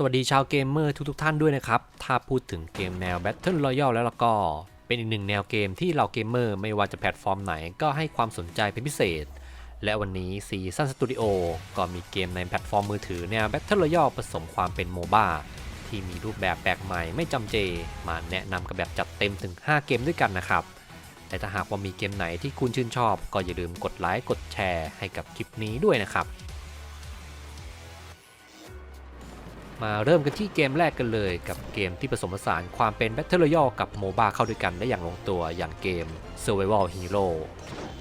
สวัสดีชาวเกมเมอร์ทุกๆท่านด้วยนะครับ ถ้าพูดถึงเกมแนว Battle Royale แล้วล่ะก็ เป็นอีกหนึ่งแนวเกมที่เราเกมเมอร์ไม่ว่าจะแพลตฟอร์มไหนก็ให้ความสนใจเป็นพิเศษ และวันนี้ซีซันสตูดิโอก็มีเกมในแพลตฟอร์มมือถือแนว Battle Royale ผสมความเป็นโมบ้าที่มีรูปแบบแปลกใหม่ไม่จำเจ มาแนะนำกับแบบจัดเต็มถึง 5 เกมด้วยกันนะครับ แต่ถ้าหากว่ามีเกมไหนที่คุณชื่นชอบ ก็อย่าลืมกดไลค์กดแชร์ให้กับคลิปนี้ด้วยนะครับ มาเริ่มกันที่เกมแรกกันเลย กับเกมที่ผสมผสานความเป็น Battle Royale กับโมบ้าเข้าด้วยกันได้อย่างลงตัวอย่างเกม Survival Hero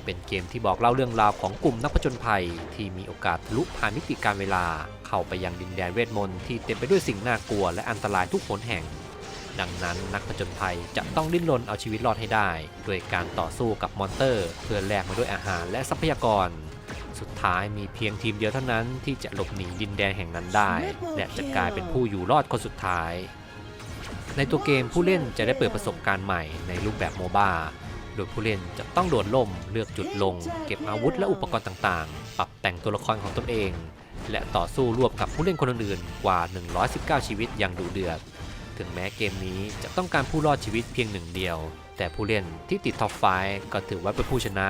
เป็นเกมที่บอกเล่าเรื่องราวของกลุ่มนักผจญภัย ที่มีโอกาสทะลุผ่านมิติการเวลา เข้าไปยังดินแดนเวทมนต์ที่เต็มไปด้วยสิ่งน่ากลัวและอันตรายทุกหนแห่ง ดังนั้นนักผจญภัยจะต้องดิ้นรนเอาชีวิตรอดให้ได้ ด้วยการต่อสู้กับมอนเตอร์ เพื่อแลกมาด้วยอาหารและทรัพยากร สุดท้ายมีเพียงทีมเดียวเท่านั้นที่จะหลบหนีดินแดนแห่งนั้นได้ และจะกลายเป็นผู้อยู่รอดคนสุดท้าย ในตัวเกมผู้เล่นจะได้เปิดประสบการณ์ใหม่ในรูปแบบโมบ้าโดยผู้เล่นจะต้องโดดล่มเลือกจุดลง เก็บอาวุธและอุปกรณ์ต่างๆ ปรับแต่งตัวละครของตนเอง และต่อสู้ร่วมกับผู้เล่นคนอื่นๆกว่า 119 ชีวิตอย่างดุเดือด ถึงแม้เกมนี้จะต้องการผู้รอดชีวิตเพียงหนึ่งเดียว แต่ผู้เล่นที่ติดท็อปไฟก็ถือว่าเป็นผู้ชนะ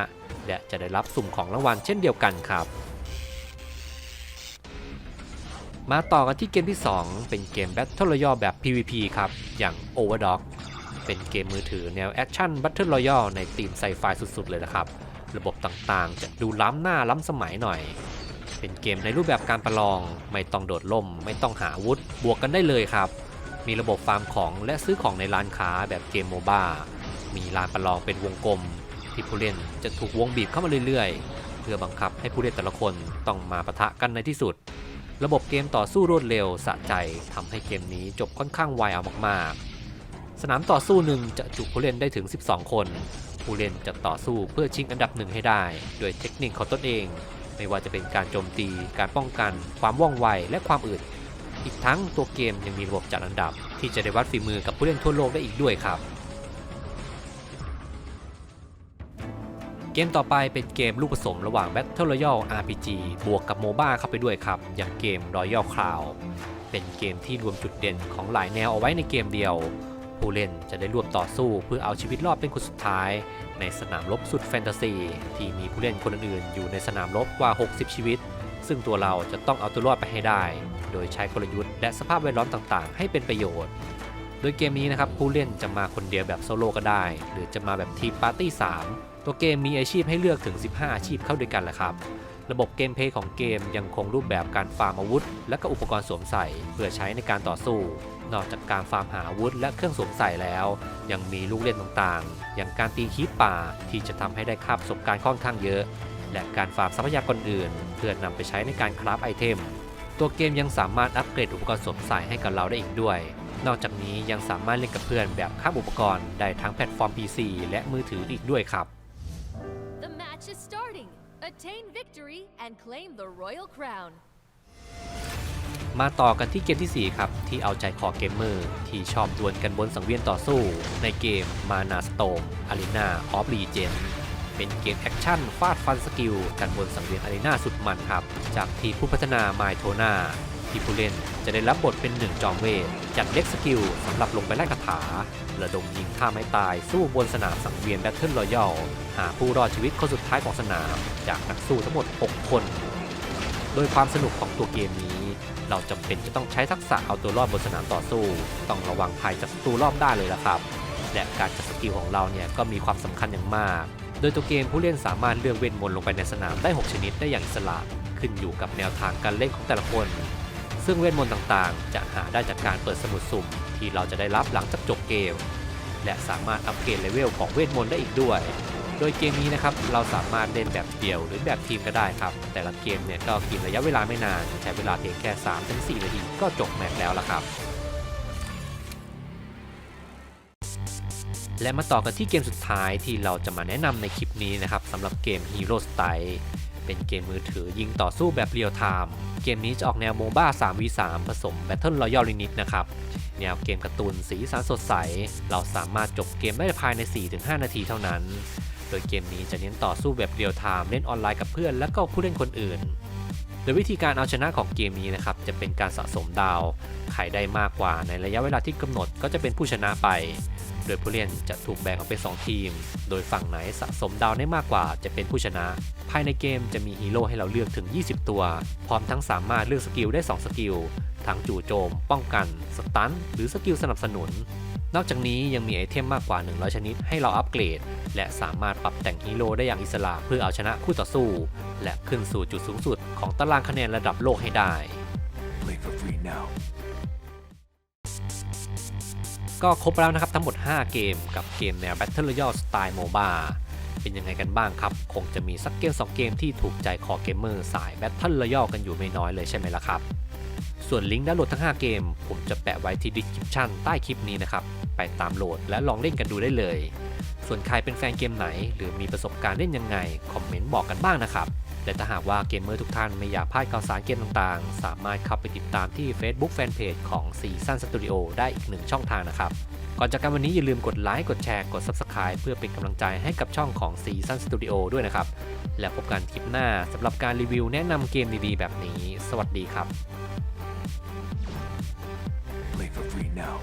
และจะได้รับสุ่มของรางวัลเช่นเดียวกันครับ มาต่อกันที่เกมที่ 2 เป็นเกม Battle Royale แบบ PVP ครับ อย่าง Overdog เป็นเกมมือถือแนวแอคชั่น Battle Royale ในธีมไซไฟสุดๆ เลยนะครับ ระบบต่างๆ จะดูล้ำหน้าล้ำสมัยหน่อย เป็นเกมในรูปแบบการประลอง ไม่ต้องโดดล่ม ไม่ต้องหาอาวุธ บวกกันได้เลยครับมีระบบฟาร์มของและซื้อของในร้านค้าแบบเกมโมบ้า มีลานประลองเป็นวงกลม ที่ผู้เล่นจะถูกวงบีบเข้ามาเรื่อยๆ เพื่อบังคับให้ผู้เล่นแต่ละคนต้องมาปะทะกันในที่สุด ระบบเกมต่อสู้รวดเร็วสะใจทำให้เกมนี้จบค่อนข้างไวเอามากๆ สนามต่อสู้หนึ่งจะจุผู้เล่นได้ถึง 12 คน ผู้เล่นจะต่อสู้เพื่อชิงอันดับหนึ่งให้ได้ โดยเทคนิคของตนเอง ไม่ว่าจะเป็นการโจมตี การป้องกัน ความว่องไว และความอึดอีกทั้งตัวเกมยังมีระบบจัดอันดับ ที่จะได้วัดฝีมือกับผู้เล่นทั่วโลกได้อีกด้วยครับ เกมต่อไปเป็นเกมลูกผสมระหว่าง Battle Royale RPG บวกกับโมบ้าเข้าไปด้วยครับ อย่างเกม Royal Cloud เป็นเกมที่รวมจุดเด่นของหลายแนวเอาไว้ในเกมเดียว ผู้เล่นจะได้ร่วมต่อสู้เพื่อเอาชีวิตรอดเป็นคนสุดท้าย ในสนามรบสุดแฟนตาซีที่มีผู้เล่นคนอื่นๆ อยู่ในสนามรบกว่า 60 ชีวิต ซึ่งตัวเราจะต้องเอาตัวรอดไปให้ได้ โดยใช้กลยุทธ์และสภาพแวดล้อมต่างๆ ให้เป็นประโยชน์ โดยเกมนี้นะครับผู้เล่นจะมาคนเดียวแบบโซโล่ก็ได้ หรือจะมาแบบทีมปาร์ตี้ 3 ตัวเกมมีอาชีพให้เลือกถึง 15 อาชีพเข้าด้วยกันแหละครับ ระบบเกมเพลย์ของเกมยังคงรูปแบบการฟาร์มอาวุธ และก็อุปกรณ์สวมใส่เพื่อใช้ในการต่อสู้ นอกจากการฟาร์มหาอาวุธและเครื่องสวมใส่แล้ว ยังมีลูกเล่นต่างๆ อย่างการตีคีปป่าที่จะทำให้ได้ค่าประสบการณ์ค่อนข้างเยอะ และการฟาร์มทรัพยากรอื่น เพื่อนำไปใช้ในการคราฟไอเทม ตัวเกมยังสามารถอัปเกรดอุปกรณ์สวมใส่ให้กับเราได้อีกด้วยนอกจากนี้ยังสามารถเล่นกับเพื่อนแบบข้ามอุปกรณ์ได้ทั้งแพลตฟอร์ม PC และมือถืออีกด้วยครับ match is starting. Attain victory and claim the royal crown. มาต่อกันที่เกมทีสี่ 4 ครับ ที่เอาใจคอเกมเมอร์ ที่ชอบดวลกันบนสังเวียนต่อสู้ ในเกม Mana Storm Arena of Legends เป็นเกมแอคชั่นฟาดฟันสกิลกันบนสังเวียนอารีนาสุดมันครับ จากทีมผู้พัฒนา m y t o n a ที่ผู้เล่นจะได้รับบทเป็นหนึ่งจอมเวทจัดเล็กสกิลสำหรับลงไปไล่คาถาระดมยิงท่าไม้ตายสู้บนสนามสังเวียนแบทเทิลรอยัลหาผู้รอดชีวิตคนสุดท้ายของสนาม จากนักสู้ทั้งหมด 6 คน โดยความสนุกของตัวเกมนี้ เราจำเป็นจะต้องใช้ทักษะเอาตัวรอดบนสนามต่อสู้ ต้องระวังภัยจากศัตรูรอบด้เลยละครับ และการจัดสกิลของเราเนี่ยก็มีความสำคัญอย่างมาก โดยตัวเกมผู้เล่นสามารถเลือกเวทมนต์ลงไปในสนามได้ 6 ชนิดได้อย่างอิสระขึ้นอยู่กับแนวทางการเล่นของแต่ละคน ซึ่งเวทมนต์ต่างๆ จะหาได้จากการเปิดสมุดสุ่ม ที่เราจะได้รับหลังจากจบเกม และสามารถอัปเกรดเลเวลของเวทมนต์ได้อีกด้วย โดยเกมนี้นะครับเราสามารถเล่นแบบเดี่ยวหรือแบบทีมก็ได้ครับ แต่ละเกมเนี่ยก็กินระยะเวลาไม่นาน ใช้เวลาเพียงแค่ 3-4 นาทีก็จบแมตช์แล้วละครับและมาต่อกันที่เกมสุดท้ายที่เราจะมาแนะนำในคลิปนี้นะครับสำหรับเกม Hero Style เป็นเกมมือถือยิงต่อสู้แบบเรียลไทม์เกมนี้จะออกแนวโมบ้า 3v3 ผสม Battle Royale นิดๆนะครับ แนวเกมการ์ตูนสีสันสดใส เราสามารถจบเกมได้ภายใน 4-5 นาทีเท่านั้น โดยเกมนี้จะเน้นต่อสู้แบบเรียลไทม์เล่นออนไลน์กับเพื่อนและก็ผู้เล่นคนอื่นโดยวิธีการเอาชนะของเกมนี้นะครับจะเป็นการสะสมดาว ใครได้มากกว่าในระยะเวลาที่กำหนดก็จะเป็นผู้ชนะไป โดยผู้เล่นจะถูกแบ่งออกเป็น2ทีม โดยฝั่งไหนสะสมดาวได้มากกว่าจะเป็นผู้ชนะ ภายในเกมจะมีฮีโร่ให้เราเลือกถึง 20 ตัว พร้อมทั้งสามารถเลือกสกิลได้ 2 สกิล ทั้งจู่โจม ป้องกัน สตัน หรือสกิลสนับสนุน นอกจากนี้ยังมีไอเทมมากกว่า 100 ชนิดให้เราอัปเกรด และสามารถปรับแต่งฮีโร่ได้อย่างอิสระเพื่อเอาชนะคู่ต่อสู้ และขึ้นสู่จุดสูงสุดของตารางคะแนนระดับโลกให้ได้ Play for free now. ก็ครบแล้วนะครับทั้งหมด 5 เกมกับเกมแนว Battle Royale สไตล์โมบาเป็นยังไงกันบ้างครับ คงจะมีสักเกม 2 เกมที่ถูกใจคอเกมเมอร์สาย Battle Royale กันอยู่ไม่น้อยเลยใช่ไหมล่ะครับ ส่วนลิงก์ดาวน์โหลดทั้ง 5 เกม ผมจะแปะไว้ที่ description ใต้คลิปนี้นะครับ ไปตามโหลดและลองเล่นกันดูได้เลย ส่วนใครเป็นแฟนเกมไหน หรือมีประสบการณ์เล่นยังไงคอมเมนต์บอกกันบ้างนะครับ และถ้าหากว่าเกมเมอร์ทุกท่านไม่อยากพลาดข่าวสารเกมต่างๆ สามารถเข้าไปติดตามที่ Facebook Fanpage ของ Season Studio ได้อีกหนึ่งช่องทางนะครับ ก่อนจากกันวันนี้อย่าลืมกดไลค์กดแชร์กด Subscribe เพื่อเป็นกำลังใจให้กับช่องของ Season Studio ด้วยนะครับ แล้วพบกันคลิปหน้าสำหรับการรีวิวแนะนำเกมดีๆ แบบนี้ สวัสดีครับ Play for free now.